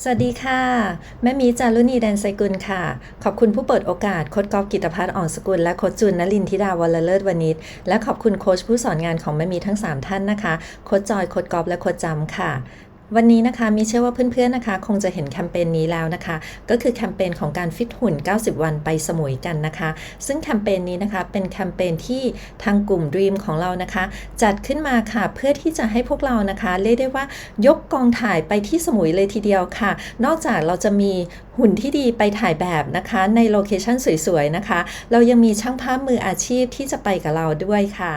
สวัสดีค่ะ แม่มีจารุณีแดนไซกุลค่ะ ขอบคุณผู้เปิดโอกาสโค้ชกอล์ฟกิตพัฒน์อ่อนสกุล และโค้ชจุนนลินทิดาวลเลิศวณิชและขอบคุณโค้ชผู้สอนงานของแม่มีทั้ง 3 ท่านนะคะ โค้ชจอยโค้ชกอล์ฟและโค้ชจำค่ะ วันนี้นะคะมีเชื่อว่าเพื่อนๆนะคะ คงจะเห็นแคมเปญนี้แล้วนะคะ ก็คือแคมเปญของการฟิตหุ่น 90 วันไปสมุยกันนะคะ ซึ่งแคมเปญนี้นะคะเป็นแคมเปญที่ทางกลุ่ม Dream ของเรานะคะ จัดขึ้นมาค่ะเพื่อที่จะให้พวกเรานะคะเรียกได้ว่ายกกองถ่ายไปที่สมุยเลยทีเดียวค่ะ นอกจากเราจะมีหุ่นที่ดีไปถ่ายแบบนะคะ ในโลเคชั่นสวยๆนะคะ เรายังมีช่างภาพมืออาชีพที่จะไปกับเราด้วยค่ะ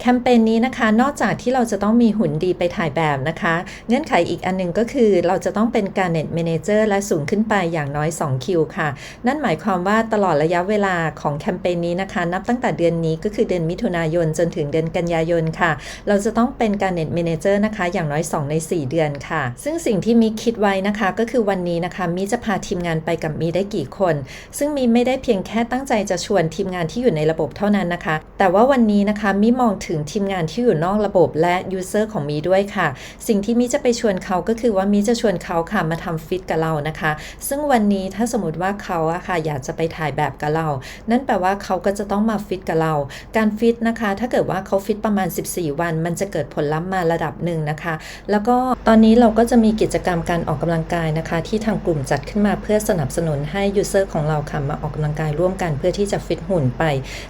แคมเปญนี้นะคะนอกจากที่เราจะต้องมีหุ่นดีไปถ่ายแบบนะคะ เงื่อนไขอีกอันหนึงก็คือเราจะต้องเป็นการเน็ต a ม a เจอร์และสูงขึ้นไปอย่างน้อย 2 คิวค่ะ นั่นหมายความว่าตลอดระยะเวลาของแคมเปญนี้นะคะ นับตั้งแต่เดือนนี้ก็คือเดือนมิถุนายนจนถึงเดือนกันยายนค่ะ เราจะต้องเป็นการเน็ต a ม a เจอร์นะคะ อย่างน้อย 2 ใน 4 เดือนค่ะ ซึ่งสิ่งที่มีคิดไว้นะคะก็คือวันนี้นะคะมีจะพาทีมงานไปกับมีได้กี่คน ซึ่งมีไม่ได้เพียงแค่ตั้งใจจะชวนทีมงานที่อยู่ในระบบเท่านั้นนะคะ แต่ว่าวันนี้นะคะมิมองถึงทีมงานที่อยู่นอกระบบและยูเซอร์ของมีด้วยค่ะ สิ่งที่มิจะไปชวนเขาก็คือว่ามิจะชวนเขาค่ะมาทำฟิตกับเรานะคะ ซึ่งวันนี้ถ้าสมมติว่าเขาอะค่ะอยากจะไปถ่ายแบบกับเรา นั่นแปลว่าเขาก็จะต้องมาฟิตกับเรา การฟิตนะคะ ถ้าเกิดว่าเขาฟิตประมาณ 14 วัน มันจะเกิดผลลัพธ์มาระดับหนึ่งนะคะ แล้วก็ตอนนี้เราก็จะมีกิจกรรมการออกกำลังกายนะคะ ที่ทางกลุ่มจัดขึ้นมาเพื่อสนับสนุนให้ยูเซอร์ของเราค่ะมาออกกำลังกายร่วมกันเพื่อที่จะฟิตหุ่นไป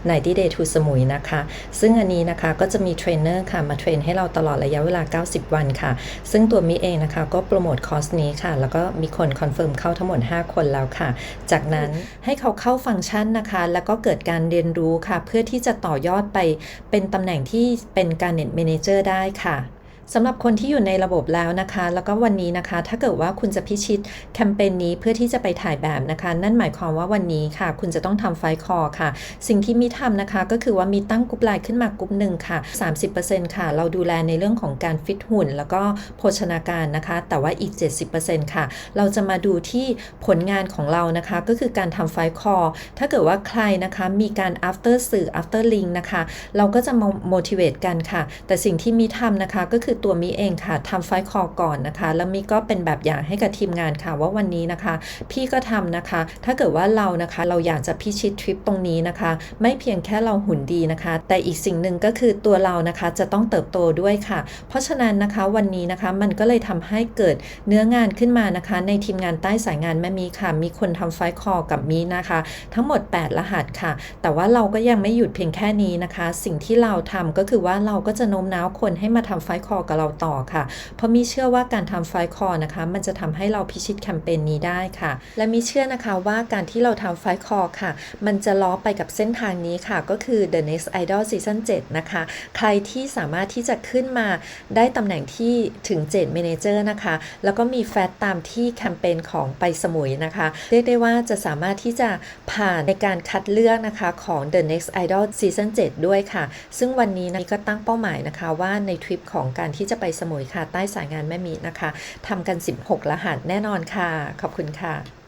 ในที่เดทูสมุยนะคะ ซึ่งอันนี้นะคะก็จะมีเทรนเนอร์ค่ะมาเทรนให้เราตลอดระยะเวลา 90 วันค่ะ ซึ่งตัวมิเองนะคะ ก็โปรโมทคอร์สนี้ค่ะ แล้วก็มีคนคอนเฟิร์มเข้าทั้งหมด 5 คนแล้วค่ะ จากนั้นให้เขาเข้าฟังก์ชันนะคะ แล้วก็เกิดการเรียนรู้ค่ะ เพื่อที่จะต่อยอดไปเป็นตำแหน่งที่เป็นการเน็ตเมนเจอร์ได้ค่ะ สำหรับคนที่อยู่ในระบบแล้วนะคะ แล้วก็วันนี้นะคะ ถ้าเกิดว่าคุณจะพิชิตแคมเปญนี้เพื่อที่จะไปถ่ายแบบนะคะ นั่นหมายความว่าวันนี้ค่ะ คุณจะต้องทำไฟคอค่ะ สิ่งที่มีทำนะคะ ก็คือว่ามีตั้งกรุ๊ปไลน์ขึ้นมากรุ๊ปหนึ่งค่ะ 30%ค่ะ เราดูแลในเรื่องของการฟิตหุ่น แล้วก็โภชนาการนะคะ แต่ว่าอีก 70%ค่ะ เราจะมาดูที่ผลงานของเรานะคะ ก็คือการทำไฟคอถ้าเกิดว่าใครนะคะมีการ after สื่อ after link นะคะ เราก็จะมา motivate กันค่ะ แต่สิ่งที่มีทำนะคะก็คือตัวมิเองค่ะทำไฟล์คอก่อนนะคะ แล้วมิก็เป็นแบบอย่างให้กับทีมงานค่ะว่าวันนี้นะคะ พี่ก็ทำนะคะ ถ้าเกิดว่าเรานะคะเราอยากจะพิชิตทริปตรงนี้นะคะ ไม่เพียงแค่เราหุ่นดีนะคะ แต่อีกสิ่งหนึ่งก็คือตัวเรานะคะจะต้องเติบโตด้วยค่ะ เพราะฉะนั้นนะคะวันนี้นะคะมันก็เลยทำให้เกิดเนื้องานขึ้นมานะคะ ในทีมงานใต้สายงานแม่มีค่ะ มีคนทำไฟล์คอกับมีนะคะ ทั้งหมด 8 รหัสค่ะ แต่ว่าเราก็ยังไม่หยุดเพียงแค่นี้นะคะ สิ่งที่เราทำก็คือว่าเราก็จะโน้มน้าวคนให้มาทำไฟล์คอกับเราต่อค่ะ เพราะมีเชื่อว่าการทำไฟล์คอนะคะ มันจะทำให้เราพิชิตแคมเปญนี้ได้ค่ะ และมีเชื่อนะคะว่าการที่เราทำไฟล์คอค่ะ มันจะล้อไปกับเส้นทางนี้ค่ะ ก็คือ The Next Idol Season 7 นะคะ ใครที่สามารถที่จะขึ้นมาได้ตำแหน่งที่ถึง 7 Manager นะคะ แล้วก็มีแฟตตามที่แคมเปญของไปสมุยนะคะ เรียกได้ว่าจะสามารถที่จะผ่านในการคัดเลือกนะคะของ The Next Idol Season 7 ด้วยค่ะ ซึ่งวันนี้นะก็ตั้งเป้าหมายนะคะว่าในทริปของการที่จะไปสมุยค่ะ ใต้สายงานแม่มีนะคะทำกัน 16รหัสแน่นอนค่ะ ขอบคุณค่ะ